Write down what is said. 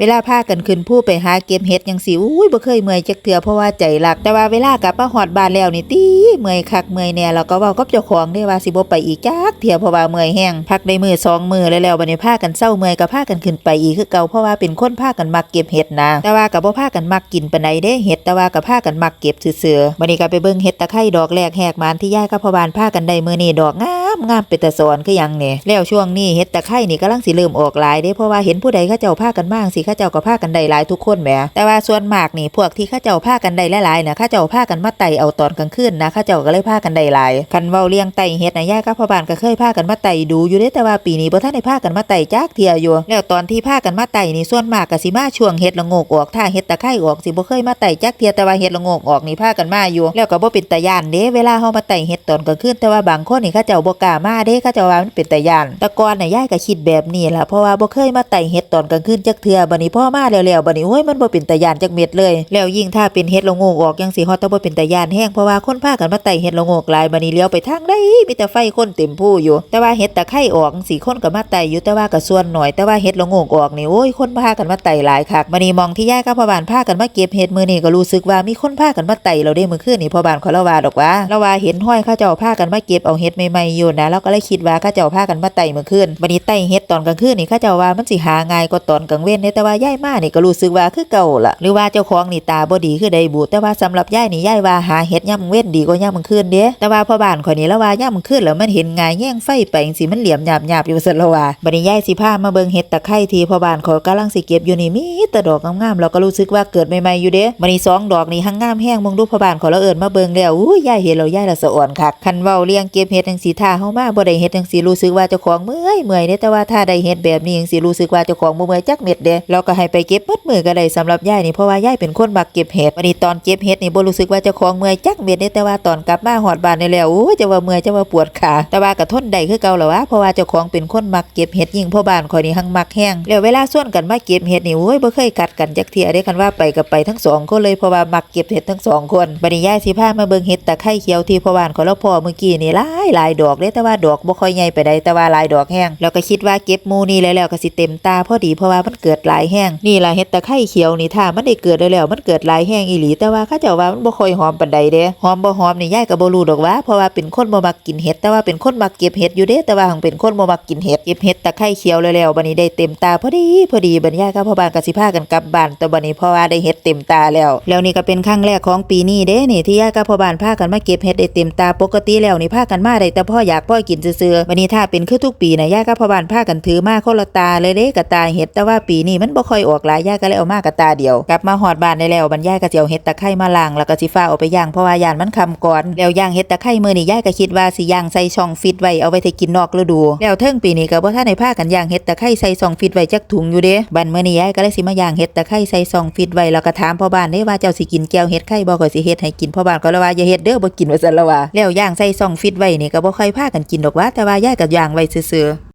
เวลาพากันขึ้นผู้ไปหาเก็บเห็ดจังสิอุ้ยบ่เคยเมื่อยจักเทื่อเพราะว่าใจรัก แต่ว่าเวลากลับมาฮอดบ้านแล้วนี่ติเมื่อยคักเมื่อยแน่แล้วก็เว้ากับเจ้าของได้ว่าสิบ่ไปอีกจักเทื่อเพราะว่าเมื่อยแห้งพักได้มือสองมือแล้วแล้วบัดนี้พากันเศร้าเมื่อยก็พากันขึ้นไปอีกคือเก่าเพราะว่าเป็นคนพากันมักเก็บเห็ดนะแต่ว่าก็บ่พากันมักกินปานใดเด้เห็ดแต่ว่าก็พากันมักเก็บซื่อๆบัดนี้ก็ไปเบิ่งเห็ดตะไคร้ดอกแรกแหกมานที่ยายกับพ่อบานพากันได้มื้อนี้ดอกงาามงามเป็นตะสอนคือยังเนี่ยแล้วช่วงนี้เห็ดตะไคร้นี่กำลังสิเริ่มออกหลายเด้เพราะว่าเห็นผู้ใดเขาเจ้าพากันมากสิเขาเจ้าก็พากันได้หลายทุกคนแหมแต่ว่าส่วนมากนี่พวกที่เขาเจ้าพากันได้หลายๆนะเขาเจ้าพากันมาไต่เอาตอนกลางคืนนะเขาเจ้าก็เลยพากันได้หลายคันเว้าเลี้ยงไต่เห็ดนะยายกับพ่อบานก็เคยพากันมาไต่ดูอยู่เด้แต่ว่าปีนี้บ่ทันได้พากันมาไต่จักเทียอยู่แล้วตอนที่พากันมาไต่นี่ส่วนมากก็สิมาช่วงเห็ดละงกออกถ้าเห็ดตะไคร้ออกสิบ่เคยมาไต่จักเทียแต่ว่าเห็ดละงกออกนี่พากันมาอยู่ แล้วก็บ่เป็นตาย่านเด้เวลาเฮามาไต่เห็ดตอนกลางคืนแต่ว่าบางคนนี่เขาเจ้าบ่กล้ามาเด้เขาจ้าว่ามันเป็นตาย่านต่ก่อนน่ะยายก็คิดแบบนี้ล่ะเพราะว่าบ่เคยมาไต่เห็ดตอนกลางคืนจักเทื่อบัดนี้พ่อมาแล้วๆบัดนี้โอ้ยมันบ่เป็นตาย่านจักเม็ดเลย แล้วยิ่งถ้าเป็นเห็ดละโงกออกจังสิฮอดแต่บ่เป็นตาย่านแห้งเพราะว่าคนพากันมาไต่เห็ดละโงกหลายบัดนี้เลี้ยวไปทางใดมีแต่ไฟคนเต็มผู้อยู่ แต่ว่าเห็ดตะไคร้ออกสิคนก็มาไต่อยู่แต่ว่าก็ส่วนหน่อยแต่ว่าเห็ดละโงกออกนี่โอ้ยคนพากันมาไต่หลายคักบัดนี้มองที่ยายกับพ่อบ้านพากันมาเก็บเห็ดมื้อนี้ก็รู้สึกว่ามีคนพากันมาไต่เราได้มื้อคืนนี่พ่อบ้านเขาเล่าว่าดอกว่าเราว่าเห็นห้อยเขาเจ้าพากันมาเก็บเอาเห็ดใหม่ๆอยู่นะเราก็เลยคิดว่าเขาเจ้าพากันมาไต่มื้อคืนบัดนี้ไต่เห็ดตอนกลางคืนนี่เขาเจ้าว่ามันสิหาง่ายกว่าตอนกลางเว้นเด้แต่ว่ายายมานี่ก็รู้สึกว่าคือเก่าล่ะหรือว่าเจ้าของนี่ตาบ่ดีคือใดบุแต่ว่าสำหรับยายนี่ยายว่าหาเห็ดยามเว้นดีกว่ายามมื้อคืนเด้แต่ว่าพ่อบ้านข่อยนี่แล้วว่ายามมื้อคืนแล้วมันเห็นง่ายแย่งไฟไปจังซี่มันเหลี่ยมหยาบๆอยู่ซั่นละว่าบัดนี้ยายสิพามาเบิ่งเห็ดตะไคร้ที่พ่อบ้านข่อยกำลังสิเก็บอยู่นี่มีแต่ดอกงามๆเราก็รู้สึกว่าเกิดใหม่ๆอยู่เด้บัดนี้สองดอกนี่หังงามแห้งมึงดูพ่อบ้านข่อยแล้วเอิ้นมาเบิ่งแล้วอู้ยยายเห็นแล้วยายละสะอ่อนคักคันเว้าเลี้ยงเก็บเห็ดจังซี่ท่าเฮามาบ่ได้เฮ็ดจังซี่รู้สึกว่าเจ้าของเมื่อยเมื่อยเด้แต่ว่าถ้าได้เฮ็ดแบบนี้จังซี่รู้สึกว่าเจ้าของบ่เมื่อยจักเม็ดเด้แล้วก็ให้ไปเก็บหมดมือก็ได้สำหรับยายนี่เพราะว่ายายเป็นคนมักเก็บเห็ดบัดนี้ตอนเก็บเห็ดนี่บ่รู้สึกว่าเจ้าของเมื่อยจักเม็ดเด้แต่ว่าตอนกลับมาฮอดบ้านนี่แล้วโอ้จะว่าเมื่อยจะว่าปวดขาแต่ว่าก็ทนได้คือเก่าแล้ววะเพราะว่าเจ้าของเป็นคนมักเก็บเห็ดยิ่งพ่อบ้านข่อยนี่หังมักแห้งแล้วเวลาส่วนกันมาเก็บเห็ดนี่โอ้ยบ่เคยกัดกันจักเที่ยเด้คันว่าไปก็ไปทั้งสองคนเลยเพราะว่ามักเก็บเห็ดทั้งสองคนบัดนี้ยายสิพามาเบิ่งเห็ดตะไคร้เขียวที่พ่อบ้านขาแล้วพอเมื่อกี้นี่หลายหลายดอกเด้แต่ว่าดอกบ่ค่อยใหญ่ไปได้แต่ว่าหลายดอกแห้งแล้วก็คิดว่าเก็บมูนี่แล้วแล้วก็สิเต็มตาพอดีเพราะว่ามันเกิดหลายแห้งนี่ล่ะเห็ดตะไคร้เขียวนี่ถ้ามันได้เกิดแล้วแล้วมันเกิดหลายแห้งอีหลีแต่ว่าเขาเจ้าว่ามันบ่ค่อยหอมปานใดเด้หอมบ่หอมนี่ยายก็บ่รู้ดอกว่าเพราะว่าเป็นคนบ่มักกินเห็ดแต่ว่าเป็นคนมักเก็บเห็ดอยู่เด้แต่ว่าหังเป็นคนบ่มักกินเห็ดเก็บเห็ดตะไคร้เขียวแล้วแล้วบัดนี้ได้เต็มตาพอดีพอดีบัดนี้ยายกับพ่อบ้านก็สิพากันกลับบ้านแต่บัดนี้เพราะว่าได้เห็ดเต็มตาแล้ว แล้วนี่ก็เป็นครั้งแรกของปีนี้เด้นี่ที่ยายกับพ่อบ้านพากันมาเก็บเห็ดได้เต็มตาปกติแล้วนี่พากันมาได้แต่พ่ออยากพ่อกินซื่อๆบัดนี้ถ้าเป็นคือทุกปีนะยายกับพ่อบ้านพากันถือมาคละตาเลยเด้กระตาเห็ดแต่ว่าปีนี้มันบ่ค่อยออกหลายยายก็เลยเอามากระตาเดียว กลับมาฮอดบ้านได้แล้วบรรยายก็สิเอาเห็ดตะไคร้มาล้างแล้วก็สิฟ้าเอาไปย่างเพราะว่ายานมันคำก่อนแล้วย่างเห็ดตะไคร้มื้อนี้ยายก็คิดว่าสิย่างใส่ช่องฟิตไว้เอาไว้ให้กินนอกฤดู แล้วเทิงปีนี้ก็บ่ทันได้ากันย่างเห็ดตะไคร้ใส่ช่องฟิตไว้จักถุงอยู่เด้บัดมื้อนี้ยายก็เลยสิมาย่างเห็ดตะไคร้ใส่ช่องฟิตไว้แล้วก็ถามพ่อบ้านเด้ว่าเจ้าสิกินแก้วเห็ดไข่บ่ก็สิเฮ็ดให้กินพ่อบ้านก็เลยว่าอย่าเฮ็ดเด้อบ่กินว่าซั่นละว่าแล้วย่างใส่ช่องฟิตไว้นี่ก็บ่ค่อยพากันกินดอกว่าแต่ว่ายายกับยางไว้ซื่อ